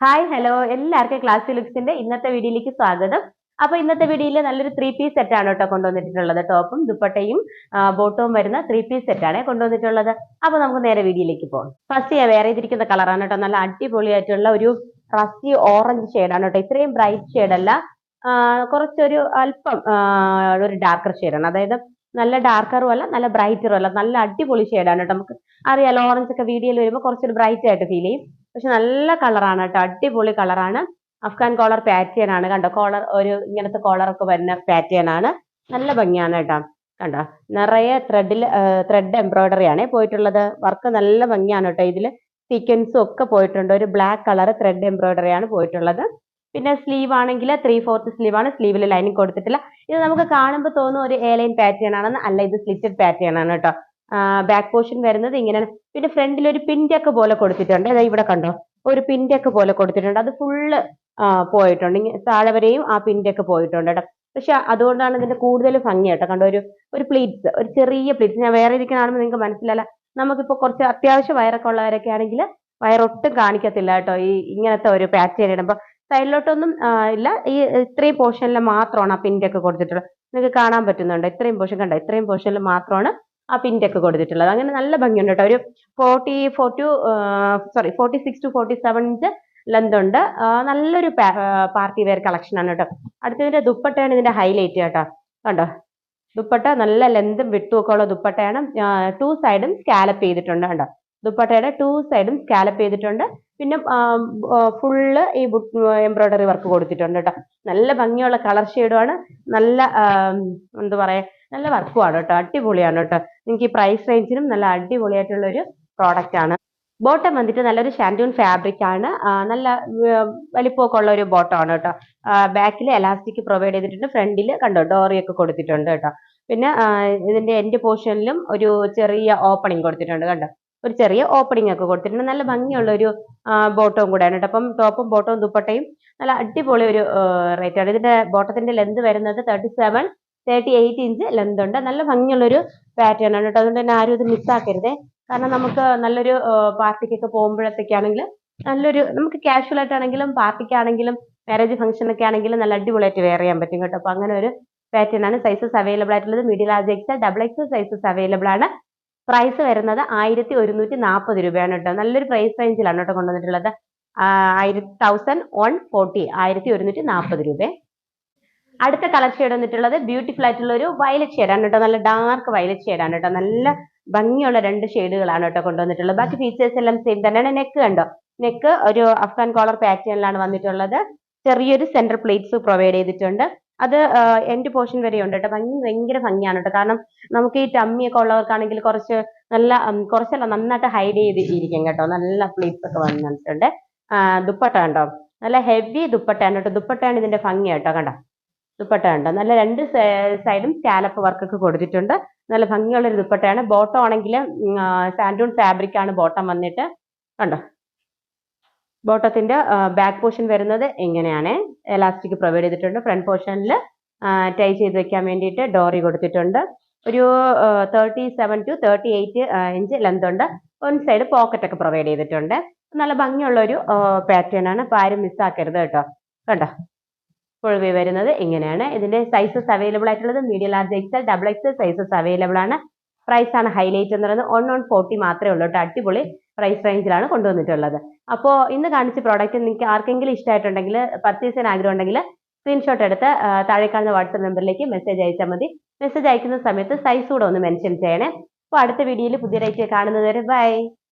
Hi hello എല്ലാവർക്കും class ലുക്സിന്റെ ഇന്നത്തെ വീഡിയോയിലേക്ക് സ്വാഗതം. അപ്പൊ ഇന്നത്തെ വീഡിയോയിൽ നല്ലൊരു ത്രീ പീസ് സെറ്റ് ആണ് കേട്ടോ കൊണ്ടുവന്നിട്ടുള്ളത്. ടോപ്പും ദുപ്പട്ടയും ബോട്ടവും വരുന്ന ത്രീ പീസ് സെറ്റ് ആണ് കൊണ്ടുവന്നിട്ടുള്ളത്. അപ്പൊ നമുക്ക് നേരെ വീഡിയോയിലേക്ക് പോകാം. ഫസ്റ്റ് ഞാൻ വേറെ ചെയ്തിരിക്കുന്ന കളറാണ് കേട്ടോ. നല്ല അടിപൊളിയായിട്ടുള്ള ഒരു റസ്റ്റി ഓറഞ്ച് ഷെയ്ഡാണ് കേട്ടോ. ഇത്രയും ബ്രൈറ്റ് ഷെയ്ഡ് അല്ല. കുറച്ചൊരു അല്പം ഒരു ഡാർക്കർ ഷെയ്ഡാണ് അതായത് നല്ല ഡാർക്കറും അല്ല നല്ല ബ്രൈറ്ററും അല്ല. നല്ല അടിപൊളി ഷെയ്ഡാണ് കേട്ടോ. നമുക്ക് അറിയാലോ ഓറഞ്ച് ഒക്കെ വീഡിയോയിൽ വരുമ്പോൾ കുറച്ചൊരു ബ്രൈറ്റ് ആയിട്ട് ഫീൽ ചെയ്യും. പക്ഷെ നല്ല കളറാണ് കേട്ടോ. അടിപൊളി കളറാണ്. അഫ്ഗാൻ കോളർ പാറ്റേൺ ആണ്. കണ്ടോ? കോളർ ഒരു ഇങ്ങനത്തെ കോളർ ഒക്കെ വരുന്ന പാറ്റേൺ ആണ്. നല്ല ഭംഗിയാണ് കേട്ടോ. കണ്ടോ? നിറയെ ത്രെഡിൽ ത്രെഡ് എംബ്രോയിഡറി ആണ് പോയിട്ടുള്ളത്. വർക്ക് നല്ല ഭംഗിയാണ് കേട്ടോ ഇതിൽ സീക്വൻസും ഒക്കെ പോയിട്ടുണ്ട്. ഒരു ബ്ലാക്ക് കളർ ത്രെഡ് എംബ്രോയിഡറി ആണ് പോയിട്ടുള്ളത്. പിന്നെ സ്ലീവ് ആണെങ്കിൽ ത്രീ ഫോർത്ത് സ്ലീവ് ആണ് സ്ലീവിൽ ലൈനിങ് കൊടുത്തിട്ടില്ല. ഇത് നമുക്ക് കാണുമ്പോൾ തോന്നും ഒരു എ ലൈൻ പാറ്റേൺ ആണെന്ന്. അല്ല ഇത് സ്ലിറ്റഡ് പാറ്റേൺ ആണ് കേട്ടോ. ബാക്ക് പോർഷൻ വരുന്നത് ഇങ്ങനെയാണ്. പിന്നെ ഫ്രണ്ടിൽ ഒരു പിന്റൊക്കെ പോലെ കൊടുത്തിട്ടുണ്ട്. അതായത് ഇവിടെ കണ്ടോ? ഒരു പിന്റൊക്കെ പോലെ കൊടുത്തിട്ടുണ്ട്. അത് ഫുള്ള് പോയിട്ടുണ്ട്. താഴെ വരെയും ആ പിന്റൊക്കെ പോയിട്ടുണ്ട് കേട്ടോ. പക്ഷെ അതുകൊണ്ടാണ് ഇതിന്റെ കൂടുതൽ ഭംഗി കേട്ടോ. കണ്ടോ ഒരു ഒരു പ്ലീറ്റ്സ് ഒരു ചെറിയ പ്ലീറ്റ്സ് ഞാൻ വേറെ കാണുമ്പോൾ നിങ്ങൾക്ക് മനസ്സിലല്ല നമുക്കിപ്പോൾ കുറച്ച് അത്യാവശ്യം വയറൊക്കെ ഉള്ളവരൊക്കെ ആണെങ്കിൽ വയറൊട്ടും കാണിക്കത്തില്ല കേട്ടോ. ഈ ഇങ്ങനത്തെ ഒരു പാറ്റേൺ ഇടുമ്പോൾ സൈഡിലോട്ടൊന്നും ഇല്ല. ഈ ഇത്രയും പോർഷനിൽ മാത്രമാണ് ആ പിന്റൊക്കെ കൊടുത്തിട്ടുള്ളത്. നിങ്ങൾക്ക് കാണാൻ പറ്റുന്നുണ്ട്. ഇത്രയും പോർഷൻ കണ്ടോ? ഇത്രയും പോർഷനിൽ മാത്രമാണ് ആ പിന്റൊക്കെ കൊടുത്തിട്ടുള്ളത്. അങ്ങനെ നല്ല ഭംഗിയുണ്ട് കേട്ടോ. ഒരു forty four two sorry forty six two forty seven inch length ഉണ്ട് നല്ലൊരു പാർട്ടി വെയർ കളക്ഷൻ ആണ് കേട്ടോ. അടുത്തതിന്റെ ദുപ്പട്ടയാണ് ഇതിന്റെ ഹൈലൈറ്റ് കേട്ടോ. കണ്ടോ? ദുപ്പട്ട നല്ല ലെന്തും വിട്ടുമൊക്കെ ഉള്ള ദുപ്പട്ടയാണ്. ടു സൈഡും സ്കാലപ്പ് ചെയ്തിട്ടുണ്ട് കണ്ടോ? ദുപ്പട്ടയുടെ ടു സൈഡും സ്കാലപ്പ് ചെയ്തിട്ടുണ്ട്. പിന്നെ ഫുള്ള് ഈ എംബ്രോയിഡറി വർക്ക് കൊടുത്തിട്ടുണ്ട് കേട്ടോ നല്ല ഭംഗിയുള്ള കളർ ഷെയ്ഡുമാണ് നല്ല എന്താ പറയുക നല്ല വർക്കുമാണ് കേട്ടോ അടിപൊളിയാണ് കേട്ടോ നിങ്ങൾക്ക് ഈ പ്രൈസ് റേഞ്ചിനും നല്ല അടിപൊളിയായിട്ടുള്ള ഒരു പ്രോഡക്റ്റ് ആണ്. ബോട്ടം വന്നിട്ട് നല്ലൊരു ഷാൻഡൂൺ ഫാബ്രിക് ആണ്. നല്ല വലിപ്പമൊക്കെ ഉള്ള ഒരു ആണ് കേട്ടോ ബാക്കിൽ എലാസ്റ്റിക് പ്രൊവൈഡ് ചെയ്തിട്ടുണ്ട്. ഫ്രണ്ടിൽ കണ്ടോ ഡോറിയൊക്കെ കൊടുത്തിട്ടുണ്ട് കേട്ടോ പിന്നെ ഇതിന്റെ എൻഡ് പോർഷനിലും ഒരു ചെറിയ ഓപ്പണിംഗ് കൊടുത്തിട്ടുണ്ട് കണ്ടോ. ഒരു ചെറിയ ഓപ്പണിംഗ് ഒക്കെ കൊടുത്തിട്ടുണ്ട്. നല്ല ഭംഗിയുള്ള ഒരു ബോട്ടവും കൂടെയാണ് കേട്ടോ. അപ്പം ടോപ്പും ബോട്ടവും ദുപ്പട്ടയും നല്ല അടിപൊളി ഒരു റേറ്റ് ആണ്. ഇതിന്റെ ബോട്ടത്തിന്റെ ലെന്ത് വരുന്നത് thirty seven thirty eight inch length ഉണ്ട്. നല്ല ഭംഗിയുള്ളൊരു പാറ്റേൺ ആണ് കേട്ടോ. അതുകൊണ്ട് തന്നെ ആരും ഇത് മിസ്സാക്കരുതേ കാരണം നമുക്ക് നല്ലൊരു പാർട്ടിക്കൊക്കെ പോകുമ്പോഴത്തേക്കാണെങ്കിൽ നല്ലൊരു നമുക്ക് കാഷ്വൽ ആയിട്ടാണെങ്കിലും പാർട്ടിക്കാണെങ്കിലും മാരേജ് ഫംഗ്ഷനൊക്കെ ആണെങ്കിലും നല്ല അടിപൊളിയായിട്ട് വെയർ ചെയ്യാൻ പറ്റും കേട്ടോ. അപ്പൊ അങ്ങനെ ഒരു പാറ്റേൺ ആണ്. സൈസസ് അവൈലബിൾ ആയിട്ടുള്ളത്. Medium large X double X sizes available ആണ്. പ്രൈസ് വരുന്നത് ആയിരത്തി ഒരുന്നൂറ്റി നാൽപ്പത് രൂപയാണ് കേട്ടോ. നല്ലൊരു പ്രൈസ് റേഞ്ചിലാണ് കേട്ടോ കൊണ്ടുവന്നിട്ടുള്ളത്. ആയിരത്തി തൗസൻഡ് വൺ ഫോർട്ടി ആയിരത്തി ഒരുന്നൂറ്റി നാൽപ്പത് രൂപ. അടുത്ത കളർ ഷെയ്ഡ് വന്നിട്ടുള്ളത് ബ്യൂട്ടിഫുൾ ആയിട്ടുള്ള ഒരു വയലറ്റ് ഷെയ്ഡാണ് കേട്ടോ. നല്ല ഡാർക്ക് വയലറ്റ് ഷെയ്ഡാണ് കേട്ടോ. നല്ല ഭംഗിയുള്ള രണ്ട് ഷെയ്ഡുകളാണ് കേട്ടോ കൊണ്ടുവന്നിട്ടുള്ളത്. ബാക്കി ഫീച്ചേഴ്സ് എല്ലാം സെയിം തന്നെയാണ്. നെക്ക് കണ്ടോ? നെക്ക് ഒരു അഫ്ഗാൻ കോളർ പാറ്റേണിലാണ് വന്നിട്ടുള്ളത്. ചെറിയൊരു സെന്റർ പ്ലേറ്റ്സ് പ്രൊവൈഡ് ചെയ്തിട്ടുണ്ട്. അത് എൻഡ് പോർഷൻ വരെ ഉണ്ട് കേട്ടോ. ഭയങ്കര ഭംഗിയാണ് കേട്ടോ. കാരണം നമുക്ക് ഈ ടമ്മി ഒക്കെ ഉള്ളവർക്കാണെങ്കിൽ കുറച്ച് നല്ല കുറച്ചല്ല നന്നായിട്ട് ഹൈഡ് ചെയ്ത് ഇരിക്കും കേട്ടോ. നല്ല പ്ലേറ്റ്സ് ഒക്കെ വന്നിട്ടുണ്ട്. ദുപ്പട്ട കണ്ടോ? നല്ല ഹെവി ദുപ്പട്ടയാണ് കേട്ടോ. ദുപ്പട്ടയാണ് ഇതിന്റെ ഭംഗി കേട്ടോ. കണ്ടോ? ദുപ്പട്ട കണ്ടോ? നല്ല രണ്ട് സൈഡും സ്റ്റാലപ്പ് വർക്ക് ഒക്കെ കൊടുത്തിട്ടുണ്ട്. നല്ല ഭംഗിയുള്ളൊരു ദുപ്പട്ടയാണ്. ബോട്ടം ആണെങ്കിൽ സാൻഡൂൺ ഫാബ്രിക് ആണ് ബോട്ടം വന്നിട്ട്. കണ്ടോ? ബോട്ടത്തിന്റെ ബാക്ക് പോർഷൻ വരുന്നത് ഇങ്ങനെയാണ് എലാസ്റ്റിക് പ്രൊവൈഡ് ചെയ്തിട്ടുണ്ട്. ഫ്രണ്ട് പോർഷനിൽ ടൈ ചെയ്ത് വെക്കാൻ വേണ്ടിയിട്ട് ഡോറി കൊടുത്തിട്ടുണ്ട്. ഒരു thirty seven two thirty eight inch length ഉണ്ട്. വൺ സൈഡ് പോക്കറ്റ് ഒക്കെ പ്രൊവൈഡ് ചെയ്തിട്ടുണ്ട്. നല്ല ഭംഗിയുള്ള ഒരു പാറ്റേൺ ആണ്. അപ്പോൾ ആരും മിസ്സാക്കരുത് കേട്ടോ. കണ്ടോ? ഫുൾ വേ വരുന്നത് ഇങ്ങനെയാണ്. ഇതിന്റെ സൈസസ് അവൈലബിൾ ആയിട്ടുള്ളത് medium large XL double XL sizes available ആണ്. പ്രൈസ് ആണ് ഹൈലൈറ്റ് എന്ന് പറയുന്നത് വൺ വൺ ഫോർട്ടി മാത്രമേ ഉള്ളൂ കേട്ടോ. അടിപൊളി പ്രൈസ് റേഞ്ചിലാണ് കൊണ്ടുവന്നിട്ടുള്ളത്. അപ്പോൾ ഇന്ന് കാണിച്ച പ്രോഡക്റ്റ് നിങ്ങൾക്ക് ആർക്കെങ്കിലും ഇഷ്ടമായിട്ടുണ്ടെങ്കിൽ പർച്ചേസ് ചെയ്യാൻ ആഗ്രഹം ഉണ്ടെങ്കിൽ സ്ക്രീൻഷോട്ട് എടുത്ത് താഴെ കാണുന്ന വാട്സപ്പ് നമ്പറിലേക്ക് മെസ്സേജ് അയച്ചാൽ മതി. മെസ്സേജ് അയക്കുന്ന സമയത്ത് സൈസ് കൂടെ ഒന്ന് മെൻഷൻ ചെയ്യണേ. അപ്പോൾ അടുത്ത വീഡിയോയിൽ പുതിയ റേറ്റ് കാണുന്നത് വരെ ബൈ